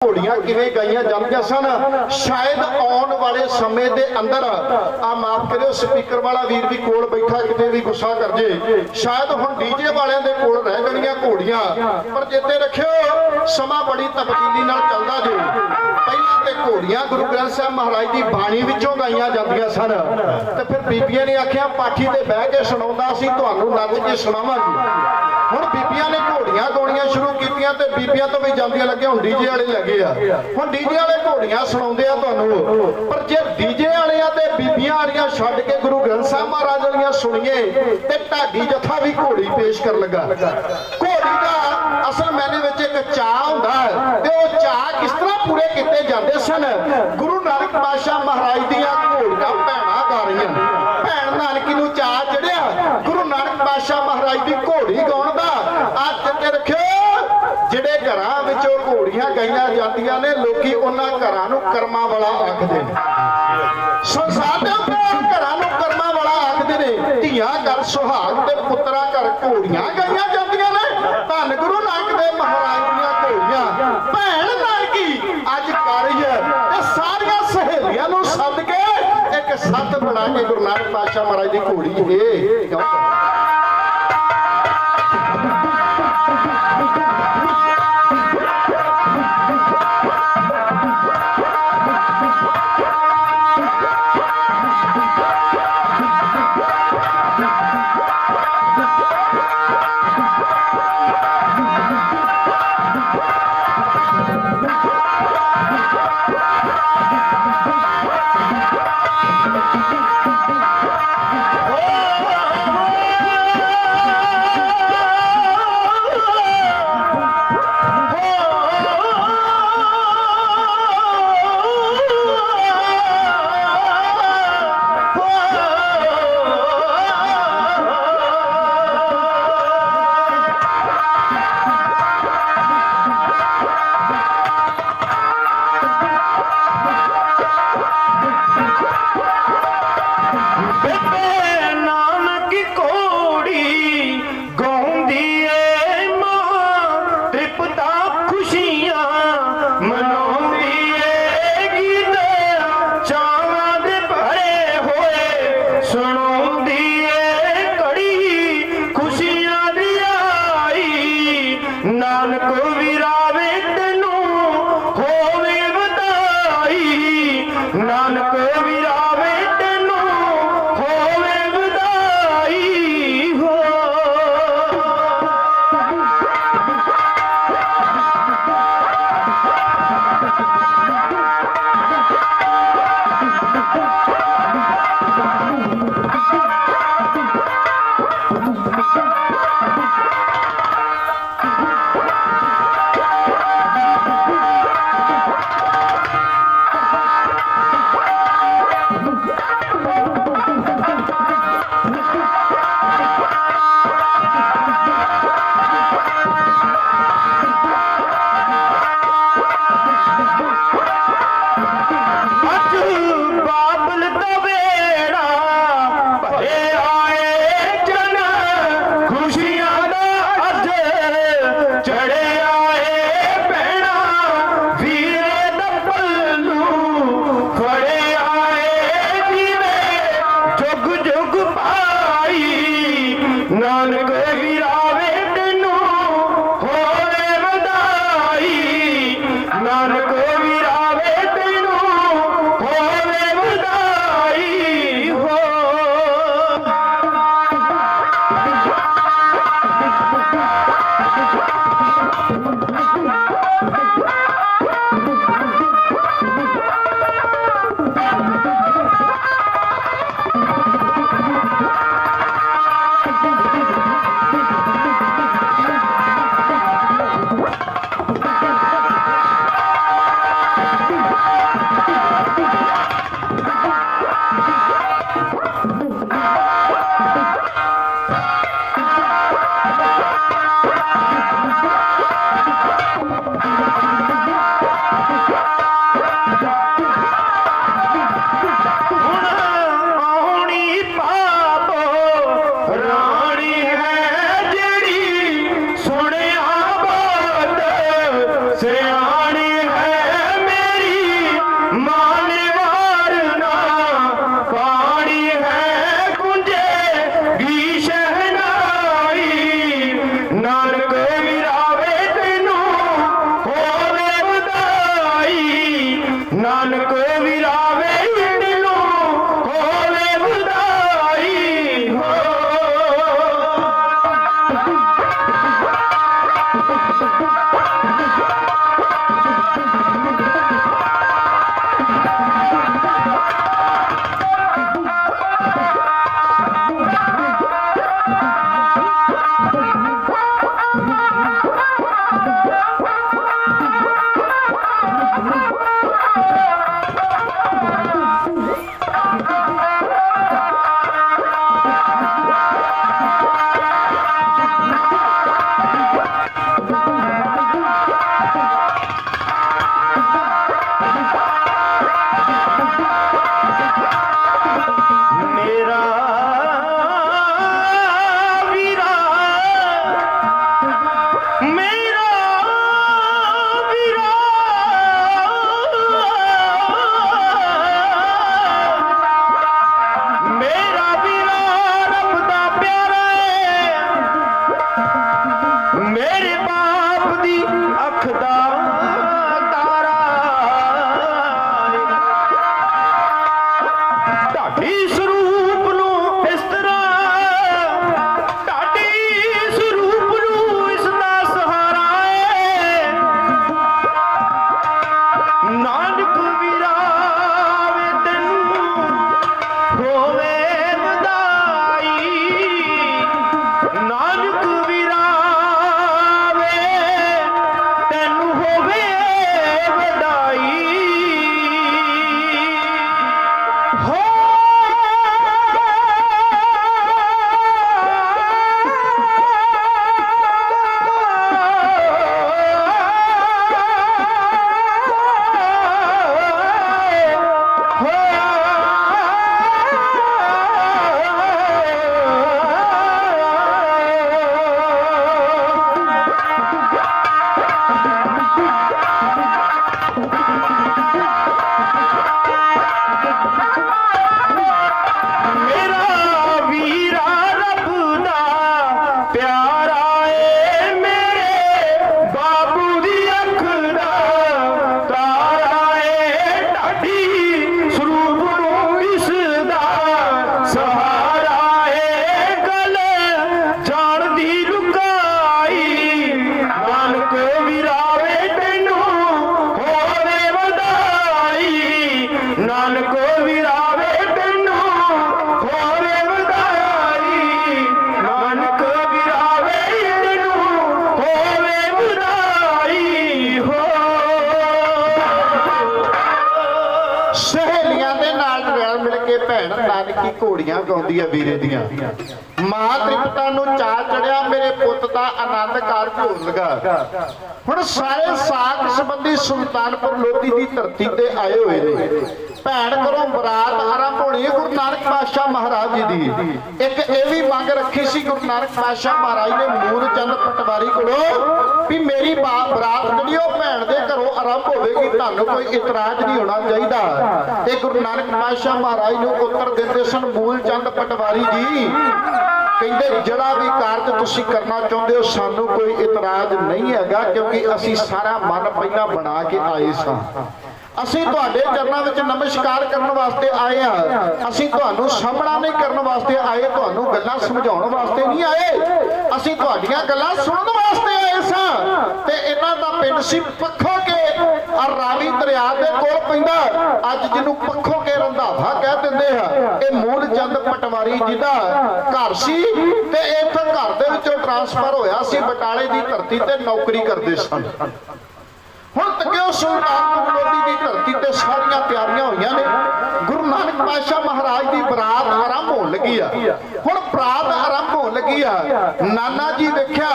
Napoli. ਘੋੜੀਆਂ ਕਿਵੇਂ ਗਾਈਆਂ ਜਾਂਦੀਆਂ ਸਨ? ਸ਼ਾਇਦ ਆਉਣ ਵਾਲੇ ਸਮੇਂ ਦੇ ਅੰਦਰ ਆ ਮਾਫ ਕਰਿਓ, ਸਪੀਕਰ ਵਾਲਾ ਵੀਰ ਵੀ ਕੋਲ ਬੈਠਾ, ਕਿਤੇ ਵੀ ਗੁੱਸਾ ਕਰ ਜੇ। ਸ਼ਾਇਦ ਹੁਣ ਡੀਜੇ ਵਾਲਿਆਂ ਦੇ ਕੋਲ ਰਹਿ ਜਾਣਗੀਆਂ ਘੋੜੀਆਂ। ਪਰ ਜਿੱਤੇ ਰੱਖਿਓ, ਸਮਾਂ ਬੜੀ ਤਬਦੀਲੀ ਨਾਲ ਚੱਲਦਾ ਜੇ। ਪਹਿਲਾਂ ਤੇ ਘੋੜੀਆਂ ਗੁਰੂ ਗ੍ਰੰਥ ਸਾਹਿਬ ਮਹਾਰਾਜ ਦੀ ਬਾਣੀ ਵਿੱਚੋਂ ਗਾਈਆਂ ਜਾਂਦੀਆਂ ਸਨ। ਤੇ ਫਿਰ ਬੀਬੀਆਂ ਨੇ ਆਖਿਆ, ਪਾਠੀ ਤੇ ਬਹਿ ਕੇ ਸੁਣਾਉਂਦਾ ਸੀ, ਤੁਹਾਨੂੰ ਨੱਚ ਕੇ ਸੁਣਾਵਾਂਗੇ। ਹੁਣ ਬੀਬੀਆਂ ਨੇ ਘੋੜੀਆਂ ਗਾਉਣੀਆਂ ਸ਼ੁਰੂ ਕੀਤੀਆਂ ਤੇ ਬੀਬੀਆਂ ਤੋਂ ਵੀ ਜਾਂਦੀਆਂ ਲੱਗੀਆਂ, ਹੁਣ ਡੀਜੇ ਵਾਲੇ ਲੱਗੇ ਆ। ਹੁਣ ਡੀਜੇ ਵਾਲੇ ਘੋੜੀਆਂ ਸੁਣਾਉਂਦੇ ਆ ਤੁਹਾਨੂੰ। ਪਰ ਜੇ ਡੀਜੇ ਵਾਲਿਆਂ ਤੇ ਬੀਬੀਆਂ ਵਾਲੀਆਂ ਛੱਡ ਕੇ ਗੁਰੂ ਗ੍ਰੰਥ ਸਾਹਿਬ ਮਹਾਰਾਜ ਵਾਲੀਆਂ ਸੁਣੀਏ, ਤੇ ਢਾਡੀ ਜਥਾ ਵੀ ਘੋੜੀ ਪੇਸ਼ ਕਰਨ ਲੱਗਾ। ਘੋੜੀ ਦਾ ਅਸਲ ਮੈਨੇ ਵਿੱਚ ਇੱਕ ਚਾਹ ਹੁੰਦਾ ਤੇ ਉਹ ਚਾਹ ਕਿਸ ਤਰ੍ਹਾਂ ਪੂਰੇ ਕੀਤੇ ਜਾਂਦੇ ਸਨ? ਗੁਰੂ ਨਾਨਕ ਪਾਤਸ਼ਾਹ ਮਹਾਰਾਜ ਦੀਆਂ ਘੋੜੀਆਂ ਭੈਣਾਂ ਗਾ ਰਹੀਆਂ। ਭੈਣ ਨਾਨਕੀ ਨੂੰ ਚਾਹ ਚੜਿਆ। ਗੁਰੂ ਨਾਨਕ ਪਾਤਸ਼ਾਹ ਮਹਾਰਾਜ ਦੀ ਘੋੜੀ ਗਾਉਣ ਦਾ ਅੱਜ ਤੇ ਰੱਖਿਓ ਜਿਹੜੇ ਘਰਾਂ ਵਿੱਚੋਂ ਘੋੜੀਆਂ ਗਾਈਆਂ ਜਾਂਦੀਆਂ ਨੇ, ਲੋਕੀ ਉਹਨਾਂ ਘਰਾਂ ਨੂੰ ਕਰਮਾਂ ਵਾਲਾ ਆਖਦੇ ਨੇ। ਸੰਸਾਰ ਦੇ ਉੱਪਰ ਘਰਾਂ ਨੂੰ ਕਰਮਾਂ ਵਾਲਾ ਆਖਦੇ ਨੇ। ਧੀਆਂ ਘਰ ਸੁਹਾਗ ਤੇ ਪੁੱਤਰਾ ਘਰ ਘੋੜੀਆਂ ਗਾਈਆਂ ਜਾਂਦੀਆਂ ਨੇ। ਧੰਨ ਗੁਰੂ ਨਾਨਕ ਦੇਵ ਮਹਾਰਾਜ ਦੀਆਂ ਘੋੜੀਆਂ। ਭੈਣ ਨਾਨਕੀ, ਅੱਜ ਕਰ ਰਹੀ ਹੈ ਇਹ ਸਾਰੀਆਂ ਸਹੇਲੀਆਂ ਨੂੰ ਸੱਦ ਕੇ ਇੱਕ ਸੱਤ ਬਣਾ ਕੇ ਗੁਰੂ ਨਾਨਕ ਪਾਤਸ਼ਾਹ ਮਹਾਰਾਜ ਦੀ ਘੋੜੀ ਇਹ ਗਾਉਂਦਾ ਨਾਨਕੀ ਘੋੜੀਆਂ ਗਾਉਂਦੀ ਆ ਵੀਰੇ ਦੀਆਂ? ਮਾਂ ਤ੍ਰਿਪਤਾ ਨੂੰ ਚਾਅ ਚੜਿਆ, ਮੇਰੇ ਪੁੱਤ ਦਾ ਆਨੰਦ ਕਾਰ ਹੋਣ ਲਗਾ ਹੁਣ ਸਾਰੇ ਸਾਕ ਸੰਬੰਧੀ ਸੁਲਤਾਨਪੁਰ ਲੋਧੀ ਦੀ ਧਰਤੀ ਤੇ ਆਏ ਹੋਏ ਨੇ। ਭੈਣ ਕਰੋ ਬਰਾਤ ਆਰੰਭ ਹੋਣੀ ਗੁਰੂ ਨਾਨਕ ਪਾਤਸ਼ਾਹ ਮਹਾਰਾਜ ਜੀ ਦੀ। ਇੱਕ ਇਹ ਵੀ ਮੰਗ ਰੱਖੀ ਸੀ ਗੁਰੂ ਨਾਨਕ ਪਾਤਸ਼ਾਹ ਮਹਾਰਾਜ ਨੇ ਮੂਲ ਚੰਦ ਪਟਵਾਰੀ ਕੋਲੋਂ ਵੀ ਮੇਰੀ ਬਰਾਤ ਜਿਹੜੀ ਉਹ ਭੈਣ ਦੇ ਘਰੋਂ ਆਰੰਭ ਹੋਵੇਗੀ, ਤੁਹਾਨੂੰ ਕੋਈ ਇਤਰਾਜ਼ ਨਹੀਂ ਹੋਣਾ ਚਾਹੀਦਾ। ਤੇ ਗੁਰੂ ਨਾਨਕ ਪਾਤਸ਼ਾਹ ਮਹਾਰਾਜ ਨੂੰ ਉੱਤਰ ਦਿੰਦੇ ਸਨ ਮੂਲ ਚੰਦ ਪਟਵਾਰੀ ਜੀ। ਕਹਿੰਦੇ, ਜਿਹੜਾ ਵੀ ਕਾਰਜ ਤੁਸੀਂ ਕਰਨਾ ਚਾਹੁੰਦੇ ਹੋ, ਸਾਨੂੰ ਕੋਈ ਇਤਰਾਜ਼ ਨਹੀਂ ਹੈਗਾ ਕਿਉਂਕਿ ਅਸੀਂ ਸਾਰਾ ਮਨ ਪਹਿਲਾਂ ਬਣਾ ਕੇ ਆਏ ਸਾਂ। ਅਸੀਂ ਤੁਹਾਡੇ ਚਰਨਾਂ ਵਿੱਚ ਨਮਸਕਾਰ ਕਰਨ ਵਾਸਤੇ ਆਏ ਆ ਅਸੀਂ ਤੁਹਾਨੂੰ ਸਾਹਮਣਾ ਨਹੀਂ ਕਰਨ ਵਾਸਤੇ ਆਏ, ਤੁਹਾਨੂੰ ਗੱਲਾਂ ਸਮਝਾਉਣ ਵਾਸਤੇ ਨਹੀਂ ਆਏ। ਅਸੀਂ ਤੁਹਾਡੀਆਂ ਗੱਲਾਂ ਸੁਣਨ ਵਾਸਤੇ ਆਏ ਸਾਂ। ਤੇ ਇਹਨਾਂ ਦਾ ਪਿੰਡ ਸੀ ਪੱਖੋ ਕੇ ਆ ਰਾਵੀ ਦਰਿਆ ਦੇ ਕੋਲ ਪੈਂਦਾ। ਅੱਜ ਜਿਹਨੂੰ ਪੱਖੋ ਕੇ ਰੰਧਾਵਾ ਕਹਿ ਦਿੰਦੇ ਆ, ਇਹ ਮੂਲ ਚੰਦ ਪਟਵਾਰੀ ਜੀ ਦਾ ਘਰ ਸੀ। ਤੇ ਇੱਥੇ ਘਰ ਦੇ ਵਿੱਚੋਂ ਟ੍ਰਾਂਸਫਰ ਹੋਇਆ ਸੀ। ਬਟਾਲੇ ਦੀ ਧਰਤੀ ਤੇ ਨੌਕਰੀ ਕਰਦੇ ਸਨ। ਹੁਣ ਤੱਕਿਓ ਸੁਲਤਾਨਪੁਰ ਲੋਧੀ ਦੀ ਧਰਤੀ ਤੇ ਸਾਰੀਆਂ ਤਿਆਰੀਆਂ ਹੋਈਆਂ ਨੇ। ਗੁਰੂ ਨਾਨਕ ਪਾਤਸ਼ਾਹ ਮਹਾਰਾਜ ਦੀ ਬਰਾਤ ਆਰੰਭ ਹੋਣ ਲੱਗੀ ਆ। ਹੁਣ ਬਰਾਤ ਆਰੰਭ ਹੋਣ ਲੱਗੀ ਆ। ਨਾਨਾ ਜੀ ਵੇਖਿਆ